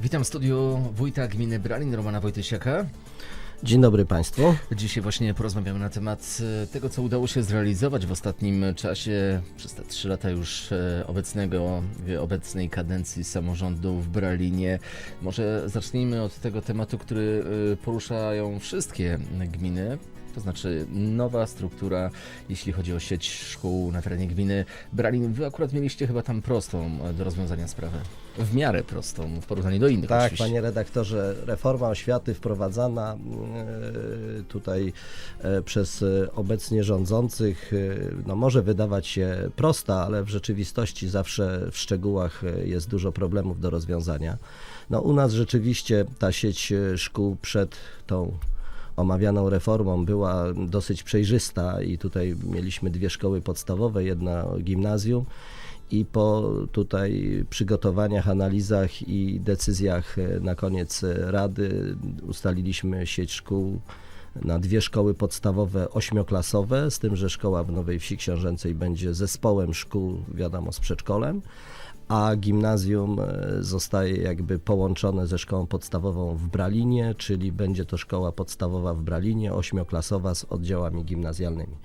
Witam w studiu wójta gminy Bralin, Romana Wojtysiaka. Dzień dobry Państwu. Dzisiaj właśnie porozmawiamy na temat e, tego, co udało się zrealizować w ostatnim czasie, przez te trzy lata już e, obecnego, obecnej kadencji samorządu w Bralinie. Może zacznijmy od tego tematu, który e, poruszają wszystkie gminy. To znaczy nowa struktura, jeśli chodzi o sieć szkół na terenie gminy Bralin. Wy akurat mieliście chyba tam prostą e, do rozwiązania sprawę. W miarę prostą w porównaniu do innych Tak, oczywiście. panie redaktorze, reforma oświaty wprowadzana e, tutaj e, przez obecnie rządzących, no może wydawać się prosta, ale w rzeczywistości zawsze w szczegółach jest dużo problemów do rozwiązania. No u nas rzeczywiście ta sieć szkół przed tą omawianą reformą była dosyć przejrzysta i tutaj mieliśmy dwie szkoły podstawowe, jedno gimnazjum i po tutaj przygotowaniach, analizach i decyzjach na koniec Rady ustaliliśmy sieć szkół na dwie szkoły podstawowe ośmioklasowe, z tym, że szkoła w Nowej Wsi Książęcej będzie zespołem szkół, wiadomo, z przedszkolem, a gimnazjum e, zostaje jakby połączone ze szkołą podstawową w Bralinie, czyli będzie to szkoła podstawowa w Bralinie, ośmioklasowa z oddziałami gimnazjalnymi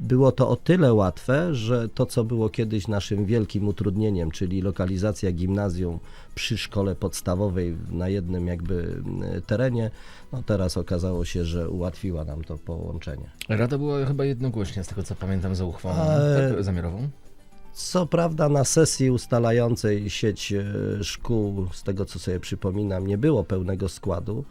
było to o tyle łatwe, że to, co było kiedyś naszym wielkim utrudnieniem, czyli lokalizacja gimnazjum przy szkole podstawowej na jednym jakby m, terenie, no teraz okazało się, że ułatwiła nam to połączenie. Rada była chyba jednogłośnie, z tego co pamiętam, za uchwałą Ale- tak, zamiarową. Co prawda na sesji ustalającej sieć e, szkół, z tego co sobie przypominam, nie było pełnego składu,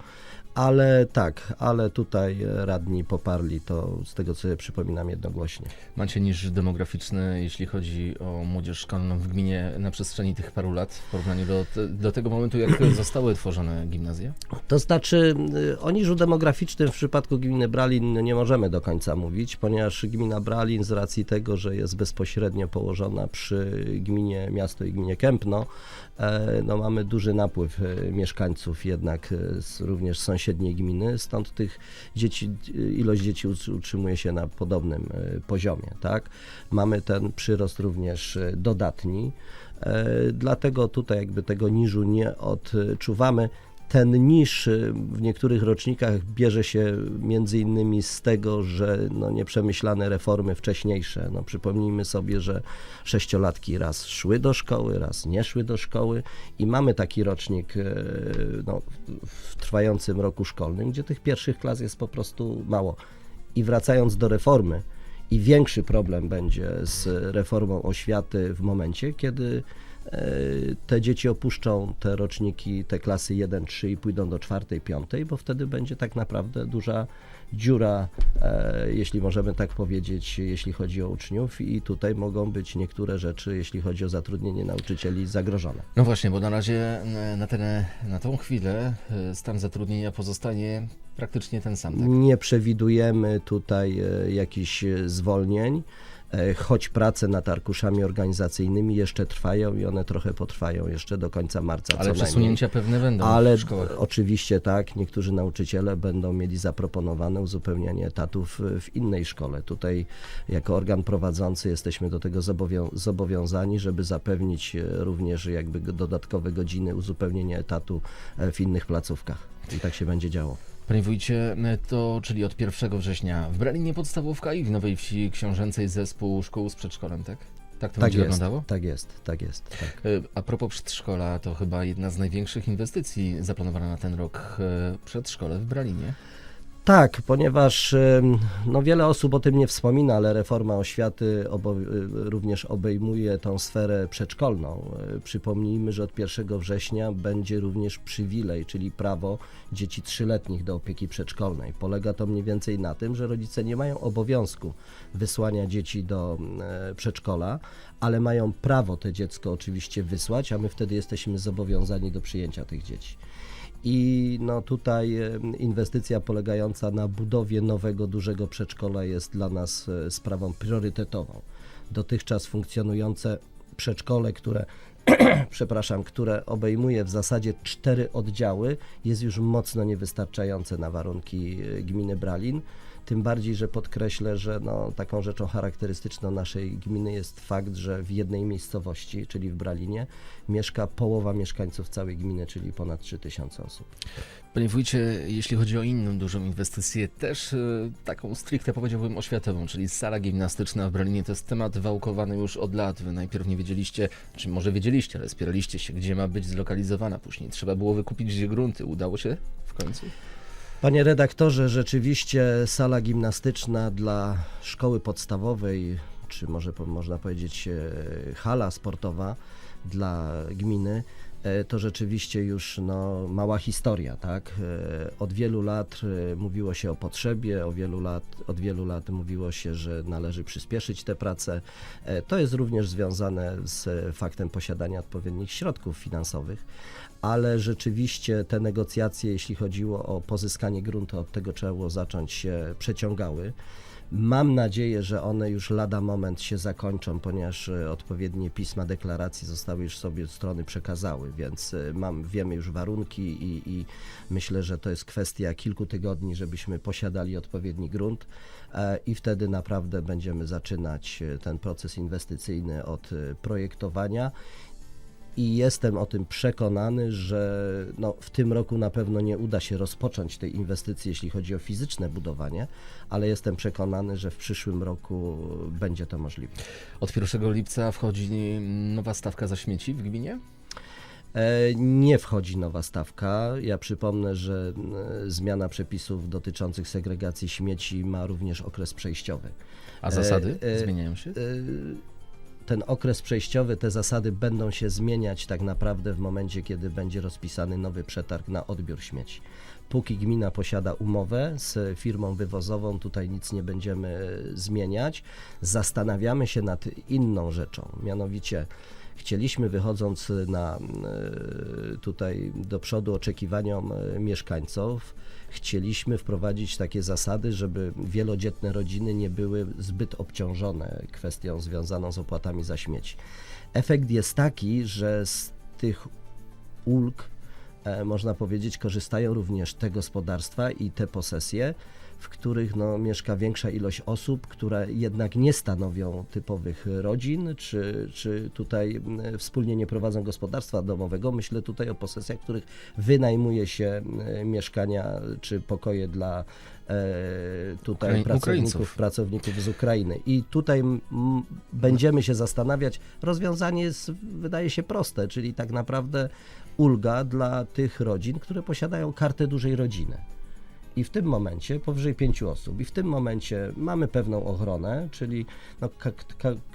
ale tak, ale tutaj e, radni poparli to, z tego co przypominam, jednogłośnie. Macie niż demograficzny, jeśli chodzi o młodzież szkolną w gminie na przestrzeni tych paru lat, w porównaniu do, do tego momentu, jak zostały tworzone gimnazja? To znaczy, y, o niżu demograficznym w przypadku gminy Bralin nie możemy do końca mówić, ponieważ gmina Bralin z racji tego, że jest bezpośrednio położona przy gminie Miasto i gminie Kępno, e, no mamy duży napływ e, mieszkańców jednak z, również z sąsiedniej gminy, stąd tych dzieci, ilość dzieci ut- utrzymuje się na podobnym e, poziomie, tak? Mamy ten przyrost również e, dodatni, e, dlatego tutaj jakby tego niżu nie odczuwamy ten niż y, w niektórych rocznikach bierze się między innymi z tego, że no, nieprzemyślane reformy wcześniejsze. No, przypomnijmy sobie, że sześciolatki raz szły do szkoły, raz nie szły do szkoły i mamy taki rocznik e, no, w trwającym roku szkolnym, gdzie tych pierwszych klas jest po prostu mało. I wracając do reformy, i większy problem będzie z reformą oświaty w momencie, kiedy te dzieci opuszczą te roczniki, te klasy 1, 3 i pójdą do czwartej, piątej, bo wtedy będzie tak naprawdę duża dziura, e, jeśli możemy tak powiedzieć, jeśli chodzi o uczniów i tutaj mogą być niektóre rzeczy, jeśli chodzi o zatrudnienie nauczycieli, zagrożone. No właśnie, bo na razie e, na, ten, na tą chwilę e, stan zatrudnienia pozostanie praktycznie ten sam, tak? Nie przewidujemy tutaj e, jakichś e, zwolnień, e, choć prace nad arkuszami organizacyjnymi jeszcze trwają i one trochę potrwają jeszcze do końca marca. Ale co najmniej. przesunięcia pewne będą Ale oczywiście tak, niektórzy nauczyciele będą mieli zaproponowane uzupełnianie etatów e, w innej szkole. Tutaj jako organ prowadzący jesteśmy do tego zobowią- zobowiązani, żeby zapewnić e, również jakby dodatkowe godziny uzupełnienia etatu e, w innych placówkach. I tak się będzie działo. Panie wójcie, to czyli od 1 września w Bralinie podstawówka i w Nowej Wsi Książęcej zespół szkół z przedszkolem, tak? Tak to Tak będzie jest, wyglądało? tak jest, tak jest. Tak. E, A propos przedszkola, to chyba jedna z największych inwestycji zaplanowana na ten rok e, przedszkole w Bralinie. Tak, ponieważ no, wiele osób o tym nie wspomina, ale reforma oświaty y, również obejmuje tą sferę przedszkolną. Y, Przypomnijmy, że od 1 września będzie również przywilej, czyli prawo dzieci trzyletnich do opieki przedszkolnej. Polega to mniej więcej na tym, że rodzice nie mają obowiązku wysłania dzieci do e, przedszkola, ale mają prawo te dziecko oczywiście wysłać, a my wtedy jesteśmy zobowiązani do przyjęcia tych dzieci. I no tutaj inwestycja polegająca na budowie nowego, dużego przedszkola jest dla nas e, sprawą priorytetową. Dotychczas funkcjonujące przedszkole, które, przepraszam, które obejmuje w zasadzie cztery oddziały, jest już mocno niewystarczające na warunki e, gminy Bralin. Tym bardziej, że podkreślę, że no, taką rzeczą charakterystyczną naszej gminy jest fakt, że w jednej miejscowości, czyli w Bralinie, mieszka połowa mieszkańców całej gminy, czyli ponad 3000 osób. Panie wójcie, jeśli chodzi o inną dużą inwestycję, też e, taką stricte powiedziałbym oświatową, czyli sala gimnastyczna w Berlinie, to jest temat wałkowany już od lat. Wy najpierw nie wiedzieliście, czy może wiedzieliście, ale spieraliście się, gdzie ma być zlokalizowana. Później trzeba było wykupić grunty. Udało się w końcu? Panie redaktorze, rzeczywiście sala gimnastyczna dla szkoły podstawowej, czy może można powiedzieć e, hala sportowa dla gminy, to rzeczywiście już no, mała historia, tak? E, Od wielu lat e, mówiło się o potrzebie, o wielu lat, od wielu lat mówiło się, że należy przyspieszyć te prace. E, To jest również związane z e, faktem posiadania odpowiednich środków finansowych ale rzeczywiście te negocjacje, jeśli chodziło o pozyskanie gruntu, od tego trzeba było zacząć, się przeciągały. Mam nadzieję, że one już lada moment się zakończą, ponieważ e, odpowiednie pisma deklaracji zostały już sobie strony przekazały, więc e, mam, wiemy już warunki i, i myślę, że to jest kwestia kilku tygodni, żebyśmy posiadali odpowiedni grunt e, i wtedy naprawdę będziemy zaczynać ten proces inwestycyjny od projektowania i jestem o tym przekonany, że no, w tym roku na pewno nie uda się rozpocząć tej inwestycji, jeśli chodzi o fizyczne budowanie, ale jestem przekonany, że w przyszłym roku będzie to możliwe. Od 1 lipca wchodzi nowa stawka za śmieci w gminie? E, Nie wchodzi nowa stawka. Ja przypomnę, że e, zmiana przepisów dotyczących segregacji śmieci ma również okres przejściowy. A zasady E, zmieniają się? Ten okres przejściowy, te zasady będą się zmieniać tak naprawdę w momencie, kiedy będzie rozpisany nowy przetarg na odbiór śmieci. Póki gmina posiada umowę z firmą wywozową, tutaj nic nie będziemy e, zmieniać. Zastanawiamy się nad inną rzeczą, mianowicie chcieliśmy wychodząc na e, tutaj do przodu oczekiwaniom e, mieszkańców, chcieliśmy wprowadzić takie zasady, żeby wielodzietne rodziny nie były zbyt obciążone kwestią związaną z opłatami za śmieci. Efekt jest taki, że z tych ulg, e, można powiedzieć, korzystają również te gospodarstwa i te posesje, w których no, mieszka większa ilość osób, które jednak nie stanowią typowych rodzin, czy, czy tutaj m, wspólnie nie prowadzą gospodarstwa domowego. Myślę tutaj o posesjach, w których wynajmuje się e, mieszkania czy pokoje dla e, tutaj Ukrai- pracowników, Ukraińców. pracowników z Ukrainy. I tutaj będziemy się zastanawiać. Rozwiązanie jest, wydaje się proste, czyli tak naprawdę ulga dla tych rodzin, które posiadają kartę dużej rodziny. I w tym momencie powyżej pięciu osób, i w tym momencie mamy pewną ochronę, czyli no,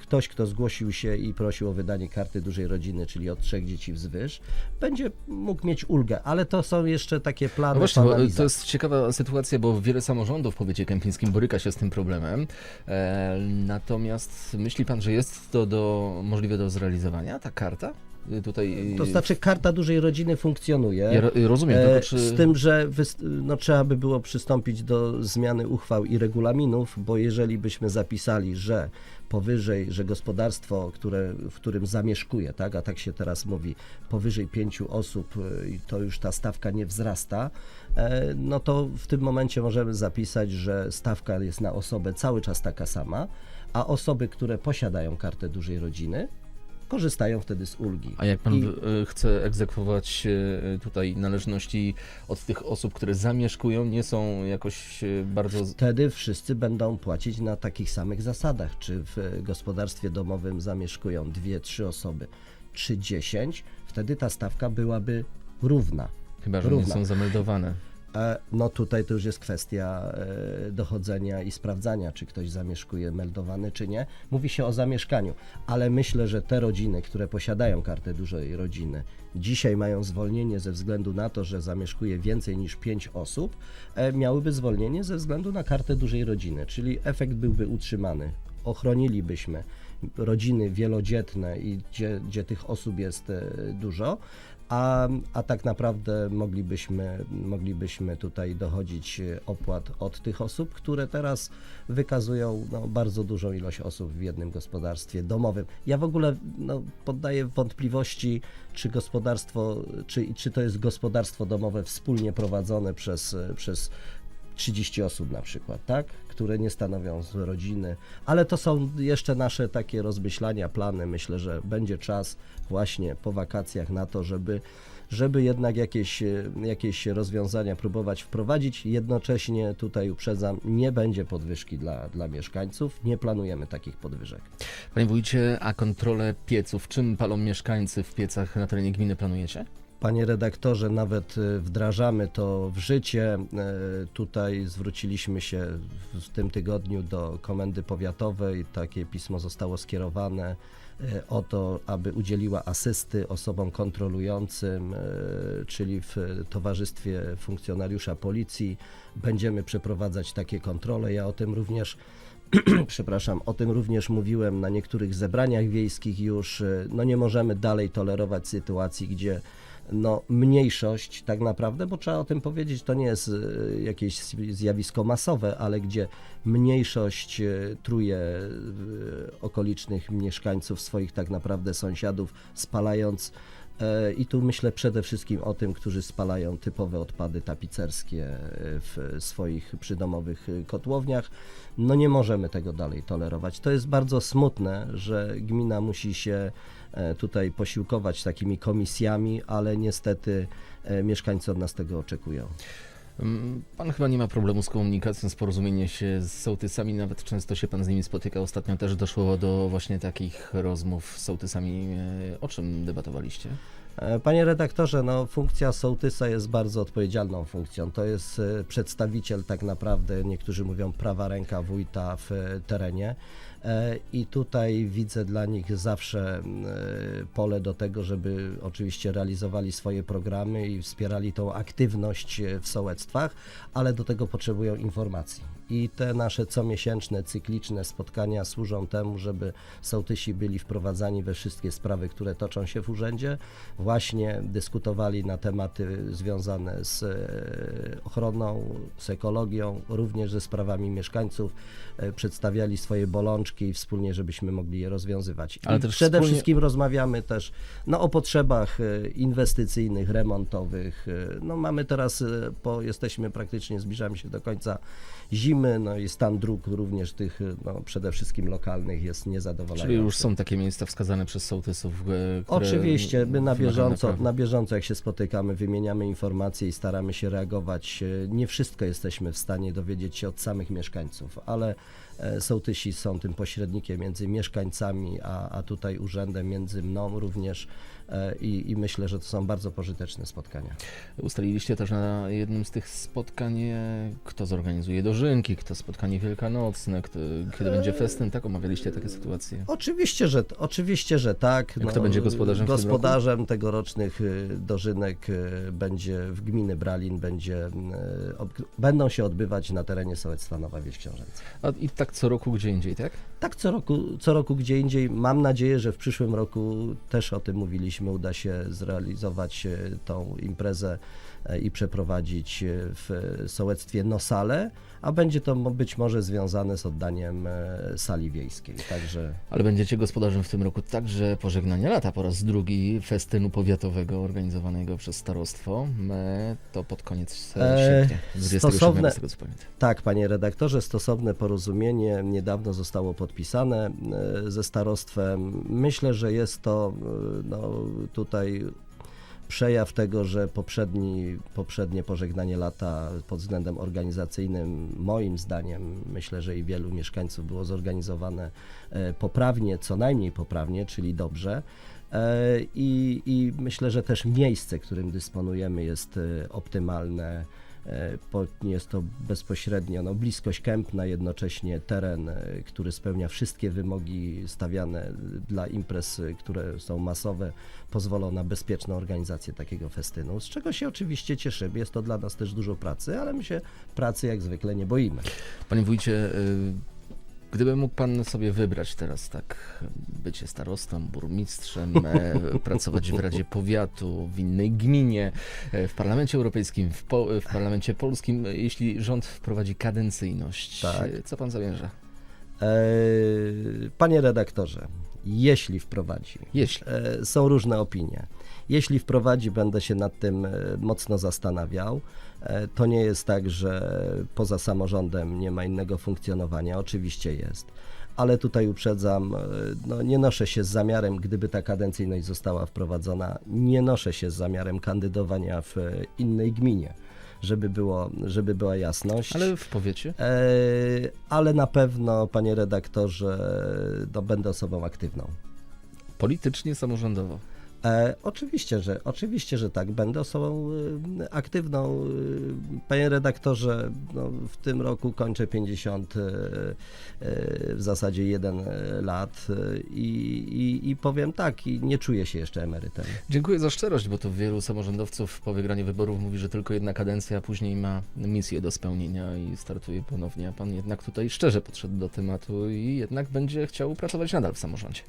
ktoś, kto zgłosił się i prosił o wydanie karty dużej rodziny, czyli od trzech dzieci wzwyż, będzie mógł mieć ulgę, ale to są jeszcze takie plany. No właśnie, analizach. to jest ciekawa sytuacja, bo wiele samorządów w powiecie kępińskim boryka się z tym problemem. E, natomiast myśli pan, że jest to do, możliwe do zrealizowania, ta karta? Tutaj, To znaczy karta dużej rodziny funkcjonuje. ja ro- rozumiem, E, czy... Z tym, że no, trzeba by było przystąpić do zmiany uchwał i regulaminów, bo jeżeli byśmy zapisali, że powyżej, że gospodarstwo, które, w którym zamieszkuje, tak, a tak się teraz mówi, powyżej pięciu osób, i to już ta stawka nie wzrasta, e, no to w tym momencie możemy zapisać, że stawka jest na osobę cały czas taka sama, a osoby, które posiadają kartę dużej rodziny, korzystają wtedy z ulgi. A jak pan I- e, chce egzekwować e, tutaj należności od tych osób, które zamieszkują, nie są jakoś e, bardzo... Wtedy wszyscy będą płacić na takich samych zasadach. Czy w gospodarstwie domowym zamieszkują dwie, trzy osoby, czy dziesięć, wtedy ta stawka byłaby równa. Chyba, że nie równa. są zameldowane. E, No tutaj to już jest kwestia e, dochodzenia i sprawdzania, czy ktoś zamieszkuje meldowany, czy nie. Mówi się o zamieszkaniu, ale myślę, że te rodziny, które posiadają kartę dużej rodziny, dzisiaj mają zwolnienie ze względu na to, że zamieszkuje więcej niż 5 osób, e, miałyby zwolnienie ze względu na kartę dużej rodziny, czyli efekt byłby utrzymany. Ochronilibyśmy rodziny wielodzietne i gdzie, gdzie tych osób jest e, dużo, a, a tak naprawdę moglibyśmy, moglibyśmy tutaj dochodzić e, opłat od tych osób, które teraz wykazują no, bardzo dużą ilość osób w jednym gospodarstwie domowym. Ja w ogóle no, poddaję wątpliwości, czy gospodarstwo, czy, czy to jest gospodarstwo domowe wspólnie prowadzone przez, e, przez 30 osób na przykład, tak? Które nie stanowią z rodziny, ale to są jeszcze nasze takie rozmyślania, plany. Myślę, że będzie czas właśnie po wakacjach na to, żeby, żeby jednak jakieś, e, jakieś rozwiązania próbować wprowadzić. Jednocześnie tutaj uprzedzam, nie będzie podwyżki dla, dla mieszkańców, nie planujemy takich podwyżek. Panie wójcie, a kontrolę pieców, czym palą mieszkańcy w piecach na terenie gminy planujecie? Panie redaktorze, nawet y, wdrażamy to w życie. E, Tutaj zwróciliśmy się w- tym tygodniu do Komendy Powiatowej. Takie pismo zostało skierowane e, o to, aby udzieliła asysty osobom kontrolującym, czyli w towarzystwie funkcjonariusza policji. Będziemy przeprowadzać takie kontrole. Ja o tym również przepraszam, o tym również mówiłem na niektórych zebraniach wiejskich już. No nie możemy dalej tolerować sytuacji, gdzie no, mniejszość tak naprawdę, bo trzeba o tym powiedzieć, to nie jest e, jakieś zjawisko masowe, ale gdzie mniejszość e, truje e, okolicznych mieszkańców, swoich tak naprawdę sąsiadów, spalając I tu myślę przede wszystkim o tym, którzy spalają typowe odpady tapicerskie e, w swoich przydomowych e, kotłowniach. No nie możemy tego dalej tolerować. To jest bardzo smutne, że gmina musi się e, tutaj posiłkować takimi komisjami, ale niestety e, mieszkańcy od nas tego oczekują. Mm, Pan chyba nie ma problemu z komunikacją, z porozumieniem się z sołtysami, nawet często się pan z nimi spotyka. Ostatnio też doszło do właśnie takich rozmów z sołtysami. E, O czym debatowaliście? E, Panie redaktorze, no, funkcja sołtysa jest bardzo odpowiedzialną funkcją. To jest e, przedstawiciel tak naprawdę, niektórzy mówią prawa ręka wójta w terenie. E, I tutaj widzę dla nich zawsze e, pole do tego, żeby oczywiście realizowali swoje programy i wspierali tą aktywność e, w sołectwach, ale do tego potrzebują informacji. I te nasze comiesięczne, cykliczne spotkania służą temu, żeby sołtysi byli wprowadzani we wszystkie sprawy, które toczą się w urzędzie, właśnie dyskutowali na tematy związane z e, ochroną, z ekologią, również ze sprawami mieszkańców, e, przedstawiali swoje bolączki i wspólnie, żebyśmy mogli je rozwiązywać. Ale przede wspólnie- wszystkim rozmawiamy też no, o potrzebach e, inwestycyjnych, remontowych. No, mamy teraz, po, jesteśmy praktycznie, zbliżamy się do końca zimy, no i stan dróg również tych, e, no, przede wszystkim lokalnych jest niezadowalający. Czyli już są takie miejsca wskazane przez sołtysów, e, które Oczywiście, my na bieżąco, na bieżąco jak się spotykamy, wymieniamy informacje i staramy się reagować. E, Nie wszystko jesteśmy w stanie dowiedzieć się od samych mieszkańców, ale e, sołtysi są tym pośrednikiem między mieszkańcami, a, a tutaj urzędem, między mną również i, i myślę, że to są bardzo pożyteczne spotkania. Ustaliliście też na jednym z tych spotkań, e, kto zorganizuje dożynki, kto spotkanie wielkanocne, kto, kiedy będzie festyn, tak? Omawialiście takie sytuacje. Oczywiście, że, oczywiście, że tak. kto będzie gospodarzem? Gospodarzem tegorocznych dożynek będzie w gminy Bralin, będzie, ob, będą się odbywać na terenie sołectwa Nowa Wieś Książęca. A i tak co roku gdzie indziej, tak? Tak co roku, co roku gdzie indziej. Mam nadzieję, że w przyszłym roku też o tym mówiliśmy, uda się zrealizować e, tą imprezę i przeprowadzić e, w sołectwie Nosale, a będzie to być może związane z oddaniem e, sali wiejskiej. Także Ale będziecie gospodarzem w tym roku także pożegnania lata po raz drugi festynu powiatowego organizowanego przez starostwo. E, To pod koniec e, E, sierpnia, 27 stosowne- z tego co pamiętam. Tak, panie redaktorze, stosowne porozumienie niedawno zostało podpisane e, ze starostwem. Myślę, że jest to e, no, tutaj przejaw tego, że poprzedni, poprzednie pożegnanie lata pod względem organizacyjnym, moim zdaniem, myślę, że i wielu mieszkańców było zorganizowane e, poprawnie, co najmniej poprawnie, czyli dobrze. E, I, I myślę, że też miejsce, którym dysponujemy, jest e, optymalne. E, Jest to bezpośrednio no, bliskość Kępna, jednocześnie teren, e, który spełnia wszystkie wymogi stawiane dla imprez, e, które są masowe, pozwolą na bezpieczną organizację takiego festynu, z czego się oczywiście cieszymy. Jest to dla nas też dużo pracy, ale my się pracy jak zwykle nie boimy. Panie wójcie, y, gdyby mógł pan sobie wybrać teraz tak bycie starostą, burmistrzem, e, pracować w Radzie Powiatu, w innej gminie, e, w Parlamencie Europejskim, w, po, w Parlamencie Polskim, e, jeśli rząd wprowadzi kadencyjność, Tak. co pan zamierza? Panie redaktorze, jeśli wprowadzi, Jeśli. Są różne opinie. Jeśli wprowadzi, będę się nad tym e, mocno zastanawiał. E, To nie jest tak, że poza samorządem nie ma innego funkcjonowania. Oczywiście jest. Ale tutaj uprzedzam, e, no nie noszę się z zamiarem, gdyby ta kadencyjność została wprowadzona, nie noszę się z zamiarem kandydowania w innej gminie, żeby, było, żeby była jasność. Ale w powiecie? E, ale na pewno, panie redaktorze, no, będę osobą aktywną. Politycznie, samorządowo. E, oczywiście, że, oczywiście, że tak. Będę osobą y, aktywną. Y, Panie redaktorze, no, w tym roku kończę 50, y, w zasadzie jeden y, lat i, i, i powiem tak, i nie czuję się jeszcze emerytem. Dziękuję za szczerość, bo to wielu samorządowców po wygraniu wyborów mówi, że tylko jedna kadencja, a później ma misję do spełnienia i startuje ponownie, a pan jednak tutaj szczerze podszedł do tematu i jednak będzie chciał pracować nadal w samorządzie.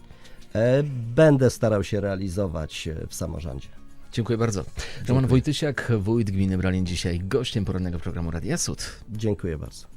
E, Będę starał się realizować e, w samorządzie. Dziękuję bardzo. Roman Wojtysiak, wójt gminy Bralin, dzisiaj gościem porannego programu Radia Sud. Dziękuję bardzo.